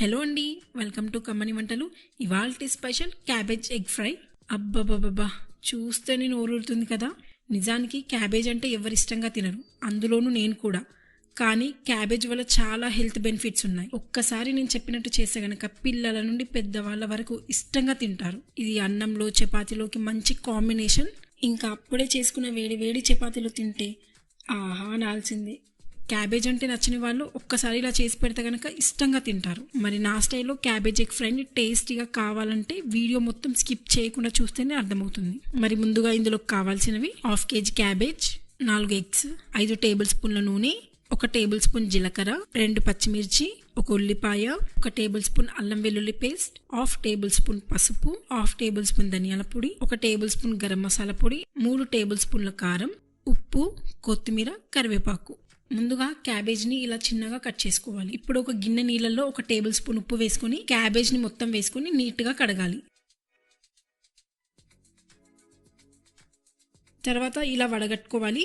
Hello అండి welcome to కమ్మని వంటలు. ఇవాల్టి స్పెషల్ క్యాబేజ్ ఎగ్ ఫ్రై. అబ్బబ్బబ్బబ్బా చూస్తేనే నోరూరుతుంది కదా. నిజానికి క్యాబేజ్ అంటే ఎవరిష్టంగా తినరు అందులోనూ నేను కూడా. కానీ క్యాబేజ్ వల్ల చాలా హెల్త్ బెనిఫిట్స్ ఉన్నాయి. ఒక్కసారి నేను చెప్పినట్టు చేస్తే గనక పిల్లల నుండి పెద్దవాళ్ళ వరకు ఇష్టంగా తింటారు. ఇది అన్నంలో చపాతీలోకి మంచి కాంబినేషన్. ఇంకా అప్పుడే చేసుకున్న వేడి వేడి చపాతీలు తింటే ఆహా అనాల్సిందే. క్యాబేజ్ అంటే నచ్చని వాళ్ళు ఒక్కసారి ఇలా చేసి పెడితే కనుక ఇష్టంగా తింటారు. మరి నా స్టైల్లో క్యాబేజ్ ఎగ్ ఫ్రైని టేస్టీగా కావాలంటే వీడియో మొత్తం స్కిప్ చేయకుండా చూస్తేనే అర్థమవుతుంది. మరి ముందుగా ఇందులో కావాల్సినవి హాఫ్ కేజీ క్యాబేజ్ నాలుగు ఎగ్స్ ఐదు టేబుల్ స్పూన్ల నూనె ఒక టేబుల్ స్పూన్ జీలకర్ర రెండు పచ్చిమిర్చి ఒక ఉల్లిపాయ ఒక టేబుల్ స్పూన్ అల్లం వెల్లుల్లి పేస్ట్ హాఫ్ టేబుల్ స్పూన్ పసుపు హాఫ్ టేబుల్ స్పూన్ ధనియాల పొడి ఒక టేబుల్ స్పూన్ గరం మసాలా పొడి మూడు టేబుల్ స్పూన్ల కారం ఉప్పు కొత్తిమీర కరివేపాకు. ముందుగా క్యాబేజ్ని ఇలా చిన్నగా కట్ చేసుకోవాలి. ఇప్పుడు ఒక గిన్నె నీళ్ళల్లో ఒక టేబుల్ స్పూన్ ఉప్పు వేసుకొని క్యాబేజ్ని మొత్తం వేసుకొని నీట్గా కడగాలి. తర్వాత ఇలా వడగట్టుకోవాలి.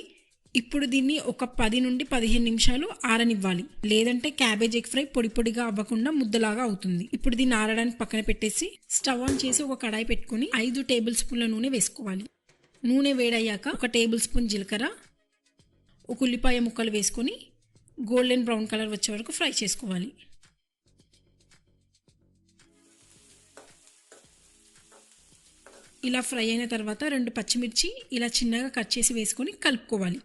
ఇప్పుడు దీన్ని ఒక పది నుండి పదిహేను నిమిషాలు ఆరనివ్వాలి. లేదంటే క్యాబేజ్ ఎగ్ ఫ్రై పొడి పొడిగా అవ్వకుండా ముద్దలాగా అవుతుంది. ఇప్పుడు దీన్ని ఆరడానికి పక్కన పెట్టేసి స్టవ్ ఆన్ చేసి ఒక కడాయి పెట్టుకొని ఐదు టేబుల్ స్పూన్ల నూనె వేసుకోవాలి. నూనె వేడయ్యాక ఒక టేబుల్ స్పూన్ జీలకర్ర ఒక ఉల్లిపాయ ముక్కలు వేసుకొని గోల్డెన్ బ్రౌన్ కలర్ వచ్చే వరకు ఫ్రై చేసుకోవాలి. ఇలా ఫ్రై అయిన తర్వాత రెండు పచ్చిమిర్చి ఇలా చిన్నగా కట్ చేసి వేసుకొని కలుపుకోవాలి.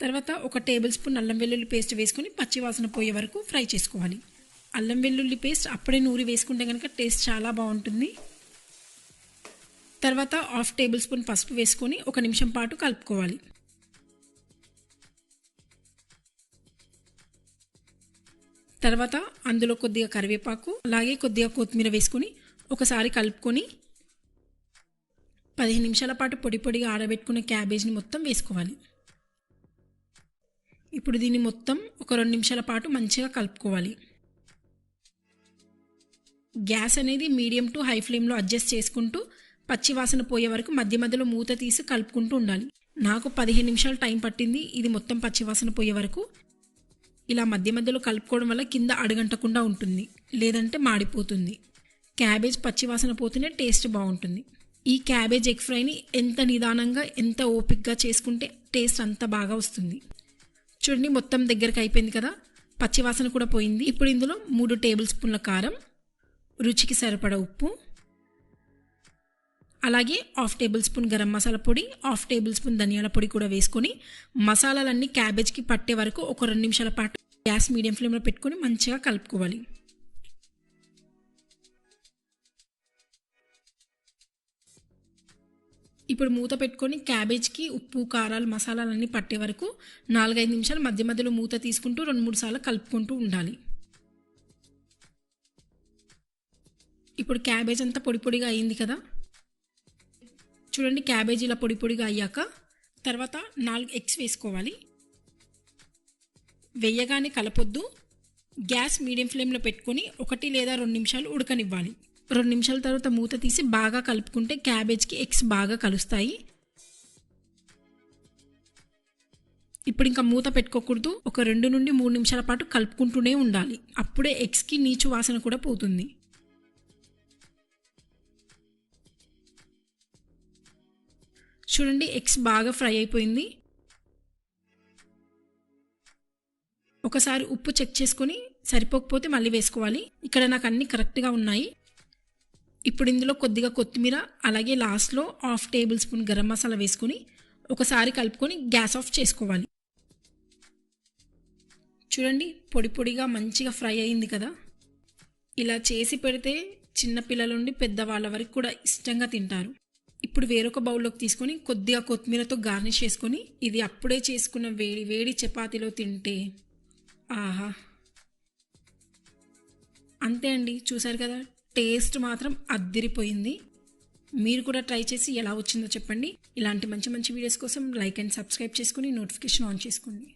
తర్వాత ఒక టేబుల్ స్పూన్ అల్లం వెల్లుల్లి పేస్ట్ వేసుకొని పచ్చివాసన పోయే వరకు ఫ్రై చేసుకోవాలి. అల్లం వెల్లుల్లి పేస్ట్ అప్పుడే నూరి వేసుకుంటే కనుక టేస్ట్ చాలా బాగుంటుంది. తర్వాత హాఫ్ టేబుల్ స్పూన్ పసుపు వేసుకొని ఒక నిమిషం పాటు కలుపుకోవాలి. తర్వాత అందులో కొద్దిగా కరివేపాకు అలాగే కొద్దిగా కొత్తిమీర వేసుకొని ఒకసారి కలుపుకొని పదిహేను నిమిషాల పాటు పొడి పొడిగా ఆరబెట్టుకున్న క్యాబేజ్ని మొత్తం వేసుకోవాలి. ఇప్పుడు దీన్ని మొత్తం ఒక రెండు నిమిషాల పాటు మంచిగా కలుపుకోవాలి. గ్యాస్ అనేది మీడియం టు హై ఫ్లేమ్లో అడ్జస్ట్ చేసుకుంటూ పచ్చివాసన పోయే వరకు మధ్య మధ్యలో మూత తీసి కలుపుకుంటూ ఉండాలి. నాకు పదిహేను నిమిషాలు టైం పట్టింది. ఇది మొత్తం పచ్చివాసన పోయే వరకు ఇలా మధ్య మధ్యలో కలుపుకోవడం వల్ల కింద అడగంటకుండా ఉంటుంది. లేదంటే మాడిపోతుంది. క్యాబేజ్ పచ్చివాసన పోతేనే టేస్ట్ బాగుంటుంది. ఈ క్యాబేజ్ ఎగ్ ఫ్రైని ఎంత నిదానంగా ఎంత ఓపిక్గా చేసుకుంటే టేస్ట్ అంత బాగా వస్తుంది. చూడండి మొత్తం దగ్గరకు అయిపోయింది కదా. పచ్చివాసన కూడా పోయింది. ఇప్పుడు ఇందులో మూడు టేబుల్ స్పూన్ల కారం రుచికి సరిపడ ఉప్పు అలాగే half table spoon garam masala పొడి హాఫ్ టేబుల్ స్పూన్ ధనియాల పొడి కూడా వేసుకొని మసాలాలన్నీ క్యాబేజ్కి పట్టే వరకు ఒక రెండు నిమిషాల పాటు గ్యాస్ మీడియం ఫ్లేమ్లో పెట్టుకొని మంచిగా కలుపుకోవాలి. ఇప్పుడు మూత పెట్టుకొని క్యాబేజ్కి ఉప్పు కారాలు మసాలాలన్నీ పట్టే వరకు నాలుగైదు నిమిషాలు మధ్య మధ్యలో మూత తీసుకుంటూ రెండు మూడు సార్లు కలుపుకుంటూ ఉండాలి. ఇప్పుడు క్యాబేజ్ అంతా పొడి పొడిగా అయింది కదా? చూడండి క్యాబేజీ ఇలా పొడి పొడిగా అయ్యాక తర్వాత నాలుగు ఎగ్స్ వేసుకోవాలి. వెయ్యగానే కలపొద్దు. గ్యాస్ మీడియం ఫ్లేమ్లో పెట్టుకొని ఒకటి లేదా రెండు నిమిషాలు ఉడకనివ్వాలి. రెండు నిమిషాల తర్వాత మూత తీసి బాగా కలుపుకుంటే క్యాబేజ్కి ఎగ్స్ బాగా కలుస్తాయి. ఇప్పుడు ఇంకా మూత పెట్టుకోకూడదు. ఒక రెండు నుండి మూడు నిమిషాల పాటు కలుపుకుంటూనే ఉండాలి. అప్పుడే ఎగ్స్కి నీచు వాసన కూడా పోతుంది. చూడండి ఎగ్స్ బాగా ఫ్రై అయిపోయింది. ఒకసారి ఉప్పు చెక్ చేసుకొని సరిపోకపోతే మళ్ళీ వేసుకోవాలి. ఇక్కడ నాకు అన్నీ కరెక్ట్గా ఉన్నాయి. ఇప్పుడు ఇందులో కొద్దిగా కొత్తిమీర అలాగే లాస్ట్లో half table spoon garam masala వేసుకొని ఒకసారి కలుపుకొని గ్యాస్ ఆఫ్ చేసుకోవాలి. చూడండి పొడి పొడిగా మంచిగా ఫ్రై అయింది కదా. ఇలా చేసి పెడితే చిన్నపిల్లల నుండి పెద్దవాళ్ళ వరకు కూడా ఇష్టంగా తింటారు. ఇప్పుడు వేరొక బౌల్లోకి తీసుకొని కొద్దిగా కొత్తిమీరతో గార్నిష్ చేసుకొని ఇది అప్పుడే చేసుకున్న వేడి వేడి చపాతీలో తింటే ఆహా. అంతే అండి చూసారు కదా? టేస్ట్ మాత్రం అద్దిరిపోయింది. మీరు కూడా ట్రై చేసి ఎలా వచ్చిందో చెప్పండి. ఇలాంటి మంచి మంచి వీడియోస్ కోసం లైక్ అండ్ సబ్స్క్రైబ్ చేసుకుని నోటిఫికేషన్ ఆన్ చేసుకోండి.